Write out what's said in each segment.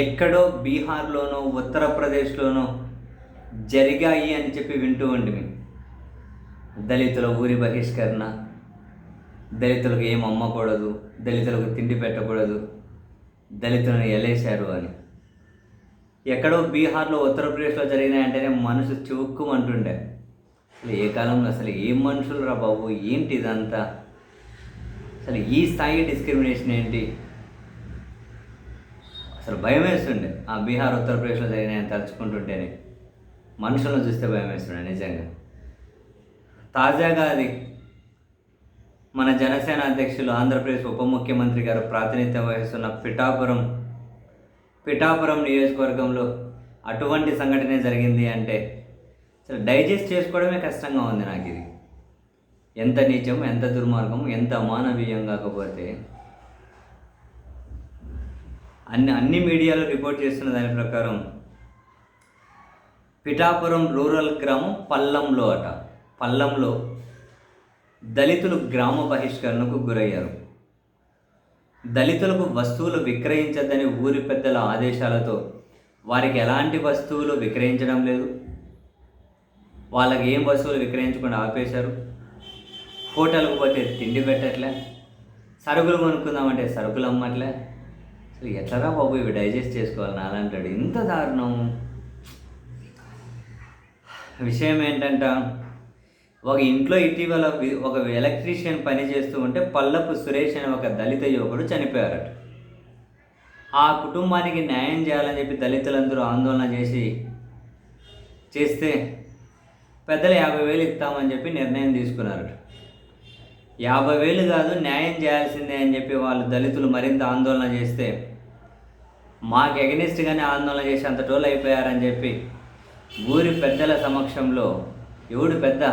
ఎక్కడో బీహార్లోనో ఉత్తరప్రదేశ్లోనో జరిగాయి అని చెప్పి వింటూ ఉండి దళితుల ఊరి బహిష్కరణ దళితులకు ఏం అమ్మకూడదు దళితులకు తిండి పెట్టకూడదు దళితులను ఎలేశారు అని. ఎక్కడో బీహార్లో ఉత్తరప్రదేశ్లో జరిగినాయంటేనే మనసు చివుక్కుమంటుండే. అసలు ఏ కాలంలో అసలు ఏం మనుషులు రా బాబు ఏంటి ఇదంతా అసలు ఈ స్థాయి డిస్క్రిమినేషన్ ఏంటి? అసలు భయం వేస్తుండే. ఆ బీహార్ ఉత్తరప్రదేశ్లో జరిగినాయని తలుచుకుంటుంటేనే మనుషులను చూస్తే భయం వేస్తుండే నిజంగా. తాజాగా అది మన జనసేన అధ్యక్షులు ఆంధ్రప్రదేశ్ ఉప ముఖ్యమంత్రి గారు ప్రాతినిధ్యం వహిస్తున్న పిఠాపురం పిఠాపురం నియోజకవర్గంలో అటువంటి సంఘటనే జరిగింది అంటే అసలు డైజెస్ట్ చేసుకోవడమే కష్టంగా ఉంది నాకు ఇది. ఎంత నీచం ఎంత దుర్మార్గం ఎంత అమానవీయం కాకపోతే అన్ని అన్ని మీడియాలో రిపోర్ట్ చేస్తున్న దాని ప్రకారం పిఠాపురం రూరల్ గ్రామం పల్లంలో అట. పల్లంలో దళితులు గ్రామ బహిష్కరణకు గురయ్యారు. దళితులకు వస్తువులు విక్రయించద్దని ఊరి పెద్దల ఆదేశాలతో వారికి ఎలాంటి వస్తువులు విక్రయించడం లేదు. వాళ్ళకి ఏం వస్తువులు విక్రయించకుండా ఆపేశారు. హోటల్కి పోతే తిండి పెట్టట్లే. సరుకులు కొనుక్కుందామంటే సరుకులు అమ్మట్లే. అసలు ఎట్లరా బాబు ఇవి డైజెస్ట్ చేసుకోవాలి నాలంటాడు ఇంత దారుణం. విషయం ఏంటంటే ఒక ఇంట్లో ఇటీవల ఒక ఎలక్ట్రీషియన్ పని చేస్తూ ఉంటే పల్లపు సురేష్ అనే ఒక దళిత యువకుడు చనిపోయారట. ఆ కుటుంబానికి న్యాయం చేయాలని చెప్పి దళితులందరూ ఆందోళన చేసి చేస్తే పెద్దలు యాభై వేలు ఇస్తామని చెప్పి నిర్ణయం తీసుకున్నారట. యాభై వేలు కాదు న్యాయం చేయాల్సిందే అని చెప్పి వాళ్ళు దళితులు మరింత ఆందోళన చేస్తే మాకు ఎగనిస్ట్గానే ఆందోళన చేసి అంత టోల్ అయిపోయారని చెప్పి ఊరి పెద్దల సమక్షంలో ఎవడు పెద్ద?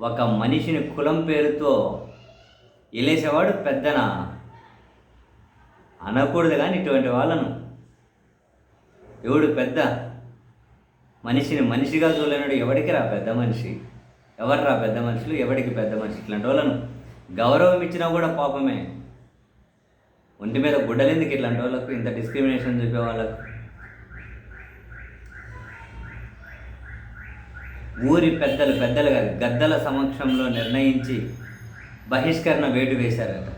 ఒక మనిషిని కులం పేరుతో ఎలేసేవాడు పెద్దన? అనకూడదు కానీ ఇటువంటి వాళ్ళను. ఎవడు పెద్ద? మనిషిని మనిషిగా చూడలేనాడు ఎవడికి రా పెద్ద మనిషి? ఎవరు రా పెద్ద మనుషులు? ఎవడికి పెద్ద మనిషి? ఇట్లాంటి వాళ్ళను గౌరవం ఇచ్చినా కూడా పాపమే. ఒంటి మీద గుడ్డలెందుకు ఇట్లాంటి వాళ్ళకు? ఇంత డిస్క్రిమినేషన్ చూపే వాళ్ళకు. ఊరి పెద్దలు పెద్దలు కాదు గద్దల సమక్షంలో నిర్ణయించి బహిష్కరణ వేటు వేశారట.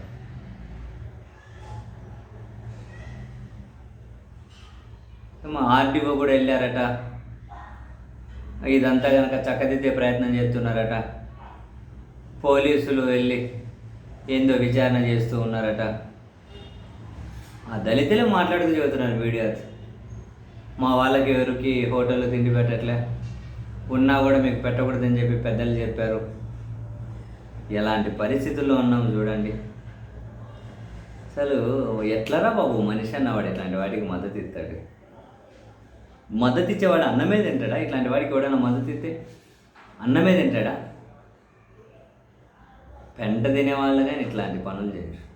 మా ఆర్డీఓ కూడా వెళ్ళారట. ఇదంతా కనుక చక్కదిద్దే ప్రయత్నం చేస్తున్నారట. పోలీసులు వెళ్ళి ఏందో విచారణ చేస్తూ ఉన్నారట. ఆ దళితులే మాట్లాడుతూ చెబుతున్నారు మీడియా మా వాళ్ళకి ఎవరికి హోటల్లో తిండి పెట్టట్లే. ఉన్నా కూడా మీకు పెట్టకూడదని చెప్పి పెద్దలు చెప్పారు. ఎలాంటి పరిస్థితుల్లో ఉన్నాం చూడండి. అసలు ఎట్లరా బాబు మనిషి అన్నవాడు ఇట్లాంటి వాటికి మద్దతు ఇస్తాడు. మద్దతు ఇచ్చేవాడు అన్నమే తింటాడా? ఇట్లాంటి వాడికి ఎవడైనా మద్దతు ఇస్తే అన్నమే తింటాడా? పెంట తినే వాళ్ళు కానీ ఇట్లాంటి పనులు చేయరు.